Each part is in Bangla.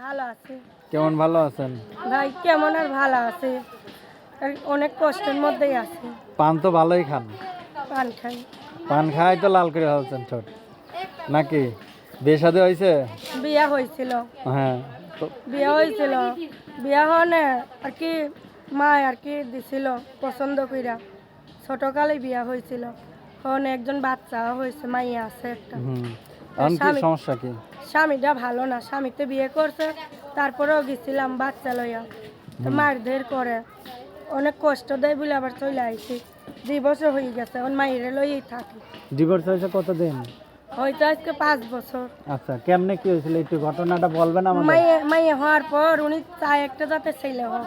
ভালো আছি। কেমন ভালো আছেন? ভাই কেমন আর ভালো আছে? অনেক কষ্টের মধ্যেই আছি। পান তো ভালোই খান। পান খাই। পান খাই তো লাল করে ফেলছেন ছোট নাকি? বিয়ে সাথে হয়েছে? বিয়া হয়েছিল। হ্যাঁ। বিয়া হয়েছিল। বিয়া হনে আর কি মা আর কি দিছিল পছন্দ কইরা। ছোটকালে বিয়া হয়েছিল। হন একজন বাচ্চা হয়েছে মাইয়া আছে একটা। এখন কি সমস্যা কি? স্বামীটা ভালো না স্বামী তো বিয়ে করছে তারপরেও গেছিলাম বাচ্চা লইয়া। তো মারধর করে। অনেক কষ্ট দেয় বলে আবার চলে আইছি। দুই বছর হয়ে গেছে এখন মাইরে লইয়াই থাকি। ডিভোর্স হয়েছে কতদিন? হয়তো আজকে পাঁচ বছর। আচ্ছা কেমনে কি হয়েছিল? একটু ঘটনাটা বলবেন আমাদের। মাইয়ে মাইয়ে হওয়ার পর উনি চায় একটা যাতে ছেলে হোক।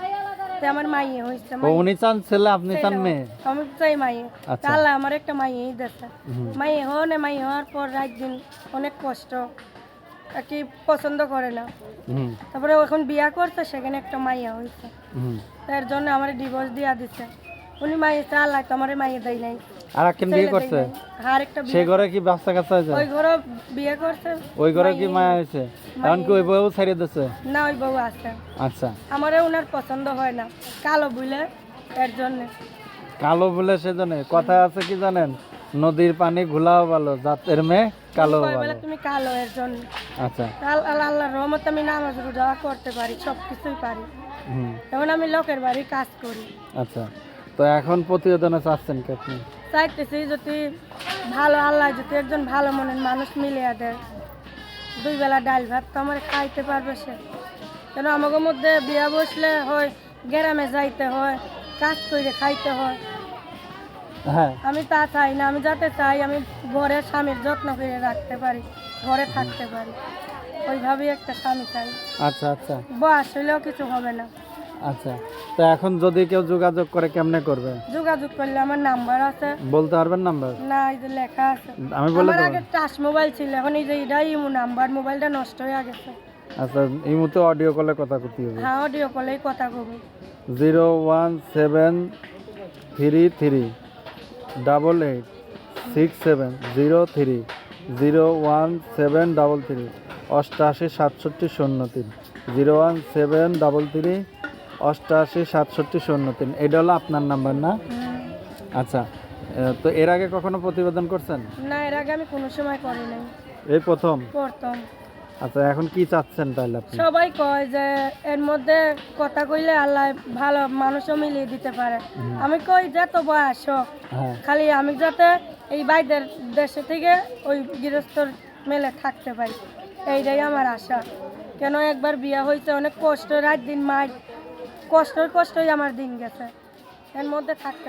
তো আমার মাইয়ে হইছে ও উনি চান ছেলে আপনি চান মেয়ে? আমি চাই মাইয়ে। আচ্ছা। তাহলে আমার একটা মাইয়েই দেশে হুম। মাইয়ে হনে মাইয়ে হওয়ার পর রাত দিন অনেক কষ্ট। আর কি পছন্দ করে না। তারপরে এখন বিয়া করছে সেখানে একটা মাইয়া হয়েছে হুম। তার জন্য আমার ডিভোর্স দিয়া দিছে। উনি মাইয়ে চাল তোমার আমার মাইয়ে দেয় নাই। আর একজন বিয়ে করছে? আর একটা সে ঘরে কি বাচ্চা কাচ্চা হয়েছে ওই ঘরে বিয়ে করছে। ওই ঘরে কি মায়া হয়েছে এখন কি ওই বউ ছাড়িয়ে দিচ্ছে না ওই বউ আছে। আচ্ছা। আমারও ওনার পছন্দ হয় না। কালো বুলে এর জন্য। কালো বলে সেজন্য? কথা আছে কি জানেন? নদীর পানি ঘোলাও ভালো জাতের মেয়ে কালো ভালো। তুমি কালো এর জন্য। আচ্ছা। আল- আল্লাহ আল্লাহ রহমত আমি নামাজ রোজা করতে পারি সব কিছুই পারি। হুম। এখন আমি লোকের বাড়ি কাজ করি। আচ্ছা। তো এখন প্রতিবেদনে চাচ্ছেন কি আপনি? চাইতেছি যদি ভালো আল্লাহ যদি একজন ভালো মনের মানুষ মিলিয়ে দেয়। দুই বেলা ডাল ভাত তো আমার খাইতে পারবে সে। কেন আমাদের মধ্যে বিয়া বসলে হয় গ্রামে যাইতে হয় কাজ করে খাইতে হয়। হ্যাঁ। আমি তা চাই না আমি যাতে চাই আমি ঘরে স্বামীর যত্ন করে রাখতে পারি ঘরে থাকতে পারি। ওইভাবেই একটা স্বামী চাই। আচ্ছা আচ্ছা। বয়স হইলেও কিছু হবে না। আচ্ছা তো এখন যদি কেউ যোগাযোগ করে কেমনে করবে? যোগাযোগ করলে আমার নাম্বার আছে। বলতে পারবেন নাম্বার? না এই যে লেখা আছে। আমি বলে আমার আগে টাচ মোবাইল ছিল এখন এই যে এটাই ইমো নাম্বার মোবাইলটা নষ্ট হয়ে গেছে। আচ্ছা এই মুহূর্তে অডিও কলে কথা করতে হবে। হ্যাঁ অডিও কলেই কথা কব zero one seven three three double eight six seven zero three zero one seven double three অষ্টাশি সাতষট্টি শূন্য তিন। Zero one seven double three অষ্টাশি সাতষট্টি শূন্য তিন। এটা হলো আপনার নাম্বার না? আচ্ছা তো এর আগে কখনো প্রতিবেদন করছেন? না এর আগে আমি কোনো সময় করি নাই। এই প্রথম? প্রথম। আচ্ছা এখন কি চাচ্ছেন তাহলে আপনি? সবাই কয় যে এর মধ্যে কথা কইলে আল্লাহ ভালো মানুষও মিলিয়ে দিতে পারে। আমি কই যে তো বয়স হ্যাঁ। খালি আমি যাতে এই বাইদের দেশে থেকে ওই গৃহস্থর মেলে থাকতে পারি। এইটাই আমার আশা। কেন একবার বিয়া হয়েছে অনেক কষ্ট রাত দিন মার কষ্ট কষ্টই আমার দিন গেছে। এর মধ্যে থাকতে